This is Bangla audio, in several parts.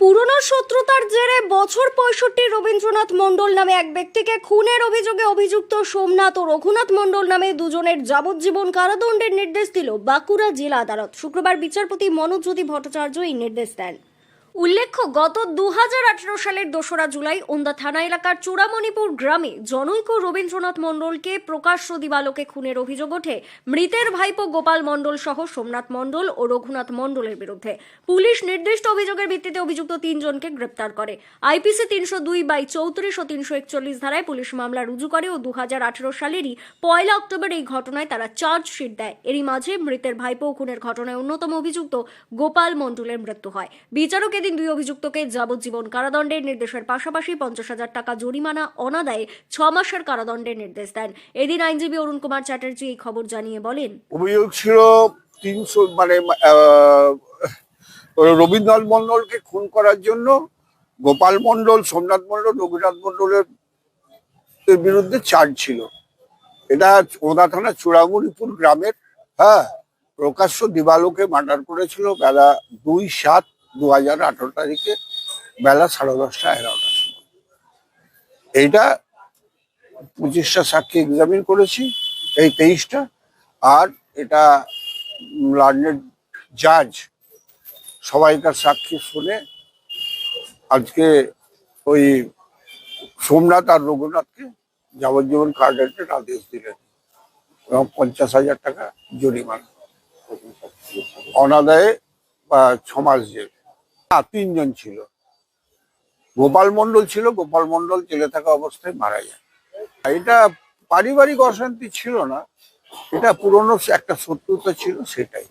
পুরনো শত্রুতার জেরে বছর পঁয়ষট্টি রবীন্দ্রনাথ মণ্ডল নামে এক ব্যক্তিকে খুনের অভিযোগে অভিযুক্ত সোমনাথ ও রঘুনাথ মণ্ডল নামে দুজনের যাবজ্জীবন কারাদণ্ডের নির্দেশ দিল বাঁকুড়া জেলা আদালত। শুক্রবার বিচারপতি মনোজ্যোতি ভট্টাচার্য এই নির্দেশ দেন। উল্লেখ্য, গত দুহাজার আঠেরো সালের দোসরা জুলাই ওন্দা থানা এলাকার চূড়ামণিপুর গ্রামে জনৈক রবীন্দ্রনাথ মণ্ডলকে প্রকাশ্য দিবালোকে খুনের অভিযোগ ওঠে। মৃতের ভাইপো গোপাল মণ্ডল সহ সোমনাথ মণ্ডল ও রঘুনাথ মণ্ডলের বিরুদ্ধে। পুলিশ নির্দিষ্ট অভিযোগের ভিত্তিতে অভিযুক্ত তিনজনকে গ্রেপ্তার করে। আইপিসি তিনশো দুই বাই চৌত্রিশ ও তিনশো একচল্লিশ ধারায় পুলিশ মামলা রুজু করে ও দু হাজার আঠেরো সালেরই পয়লা অক্টোবর এই ঘটনায় তারা চার্জশিট দেয়। এরই মাঝে মৃতের ভাইপো খুনের ঘটনায় অন্যতম অভিযুক্ত গোপাল মণ্ডলের মৃত্যু হয়। বিচারক এদিন দুই অভিযুক্তকে যাবজ্জীবন কারাদণ্ডের নির্দেশের পাশাপাশি পঞ্চাশ হাজার টাকা জরিমানা অনাদায়ে ছ মাসের কারাদণ্ডের নির্দেশ দেন। এদিন আইনজীবী অরুণ কুমার চ্যাটার্জি এই খবর জানিয়ে বলেন। অভিযোগ ছিল তিনশো মানে রবীন্দ্রনাথ মন্ডলকে খুন করার জন্য গোপাল মন্ডল সোমনাথ মন্ডল রঘুনাথ মন্ডলের বিরুদ্ধে চার্জ ছিল। এটা ওদা থানা চূড়ামণিপুর গ্রামের হ্যাঁ প্রকাশ্য দিবালোকে মার্ডার করেছিল বেলা দুই সাত দু হাজার আঠারো তারিখে বেলা সাড়ে দশটা, এগারোটার সময়। এইটা পঁচিশটা সাক্ষী এক্সামিন করেছি, এই তেইশটা। আর এটা লার্নেড জাজ সবাইকার সাক্ষী শুনে আজকে ওই সোমনাথ আর রঘুনাথকে যাবজ্জীবন কারাদণ্ডের আদেশ দিলেন এবং পঞ্চাশ হাজার টাকা জরিমানা। অনাদায়ে বা ছ মাস জেল। তিনজন ছিল। গোপাল মন্ডল ছিল গোপাল মন্ডল জেলে থাকা অবস্থায় মারা যায়। এটা পারিবারিক অশান্তি ছিল না এটা পুরনো একটা শত্রুতা ছিল সেটাই।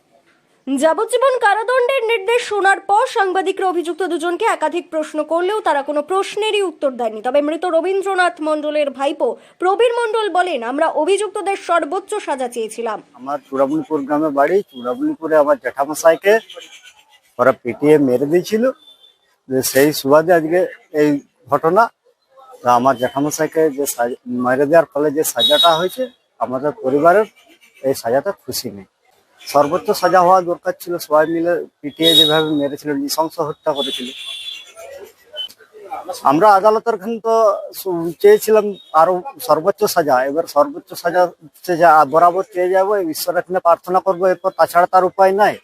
যাবজ্জীবন কারাদণ্ডের নির্দেশ শোনার পর সাংবাদিকরা অভিযুক্ত দুজনকে একাধিক প্রশ্ন করলেও তারা কোনো প্রশ্নেরই উত্তর দেয়নি তবে মৃত রবীন্দ্রনাথ মণ্ডলের ভাইপো প্রবীর মণ্ডল বলেন আমরা অভিযুক্তদের সর্বোচ্চ সাজা চেয়েছিলাম। আমার চূড়ামণিপুর গ্রামে বাড়ি চূড়ামণিপুরে আমার জ্যাঠামশাইকে ওরা পিটিয়ে মেরে দিয়েছিল। সেই সুবাদে আজকে এই ঘটনা। তা আমার জ্যাঠামশাইকে যে মেরে দেওয়ার ফলে যে সাজাটা হয়েছে, আমাদের পরিবারের এই সাজাটা খুশি নেই। সর্বোচ্চ সাজা হওয়া দরকার ছিল, সবাই মিলে পিটিয়ে যেভাবে মেরেছিল, নৃশংস হত্যা করেছিল। আমরা আদালতের কিন্তু সু- চেয়েছিলাম আরও সর্বোচ্চ সাজা। এবার সর্বোচ্চ সাজা বরাবর চেয়ে যাব ঈশ্বরের এখানে প্রার্থনা করব, এরপর তাছাড়া তার উপায় নাই।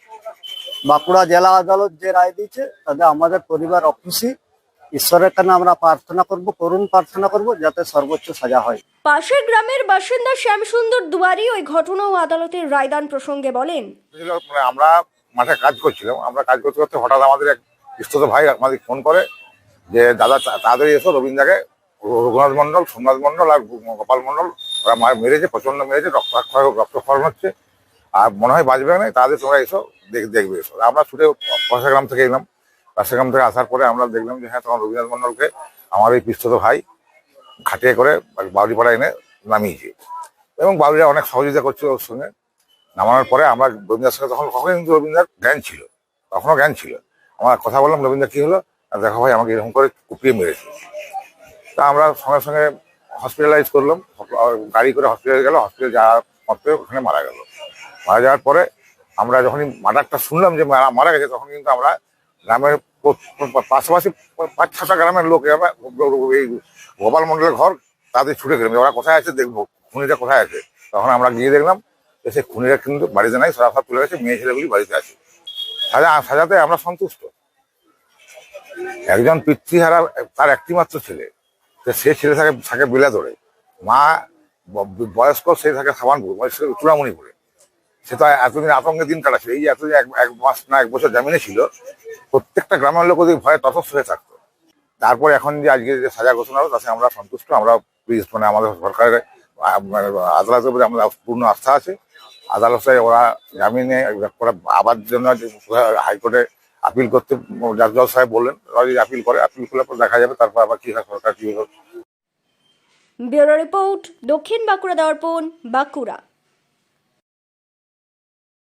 বাঁকুড়া জেলা আদালত যে রায় দিয়েছে তাতে আমাদের পরিবার অখুশি ঈশ্বরের কাছে আমরা প্রার্থনা করব করুণ প্রার্থনা করব যাতে সর্বোচ্চ সাজা হয়। পাশের গ্রামের বাসিন্দা শ্যামসুন্দর দুয়ারি ওই ঘটনা ও আদালতের রায়দান প্রসঙ্গে বলেন। মানে আমরা মাঠে কাজ করছিলাম আমরা কাজ করতে করতে হঠাৎ আমাদের এক ইস্তত ভাই আমাদের ফোন করে যে দাদা তাড়াতাড়ি এসো রবীন্দ্রকে রঘুনাথ মন্ডল সোমনাথ মন্ডল আর গোপাল মন্ডল ওরা মার মেরেছে প্রচণ্ড মেরেছে রক্তাক্ষয় রক্তক্ষরণ হচ্ছে। আর মনে হয় বাঁচবে না, তাদের তোমরা এসো, দেখ- দেখবে এসো। আমরা ছুটে পয়সাগ্রাম থেকে এলাম। পয়সাগ্রাম থেকে আসার পরে আমরা দেখলাম যে হ্যাঁ তখন রবীন্দ্রনাথ মন্ডলকে আমার এই পিস্তত ভাই খাটিয়ে করে বাউরিপাড়া এনে নামিয়েছে। এবং বাউরিরা অনেক সহযোগিতা করছে ওর সঙ্গে। নামানোর পরে আমরা রবীন্দ্রের সঙ্গে তখন কখনো কিন্তু রবীন্দ্রনাথ জ্ঞান ছিল, তখনও জ্ঞান ছিল। আমরা কথা বললাম রবীন্দ্র কি হলো? আর দেখো ভাই, আমাকে এরকম করে কুপিয়ে মেরেছে। তা আমরা সঙ্গে সঙ্গে হসপিটালাইজ করলাম। গাড়ি করে হসপিটালে গেল। হসপিটালে যাওয়ার মধ্যে ওখানে মারা গেল। মারা যাওয়ার পরে আমরা যখনই মার্ডারটা শুনলাম যে মারা গেছে, তখন কিন্তু আমরা গ্রামের পাশাপাশি পাঁচ ছটা গ্রামের লোক এই গোপাল মন্ডলের ঘর তাদের ছুটে গেলাম ওরা কোথায় আছে দেখব খুনিটা কোথায় আছে? তখন আমরা গিয়ে দেখলাম যে সে খুনিরা কিন্তু বাড়িতে নাই, সরাসরি তুলে গেছে মেয়ে ছেলেগুলি বাড়িতে আছে। সাজা, সাজাতে আমরা সন্তুষ্ট। একজন পিতৃহারা, তার একটিমাত্র ছেলে তো সে ছেলে থাকে থাকে বিলা ধরে মা বয়স্ক, সে থাকে সাবানপুর চূড়ামণিপুরে। সে তো এতদিন আতঙ্কে দিন কাটাচ্ছে। এই যে এতদিন এক মাস না এক বছর জামিনে ছিল, প্রত্যেকটা গ্রামের লোক ওদের ভয়ে ততস্থ হয়ে থাকতো। তারপর এখন যে আজকে যে সাজা ঘোষণা হলো তাতে আমরা সন্তুষ্ট, আমরা মানে আমাদের সরকারের মানে আদালতের উপরে আমাদের পূর্ণ আস্থা আছে। আদালতে ওরা জামিনে আবার জন্য হাইকোর্টে আপিল করতে জাজ সাহেব বললেন, ওরা আপিল করে, আপিল করলে পর দেখা যাবে, তারপর আবার কি হয়, সরকার কি ব্যুরো রিপোর্ট, দক্ষিণ বাঁকুড়া দর্পণ, বাঁকুড়া।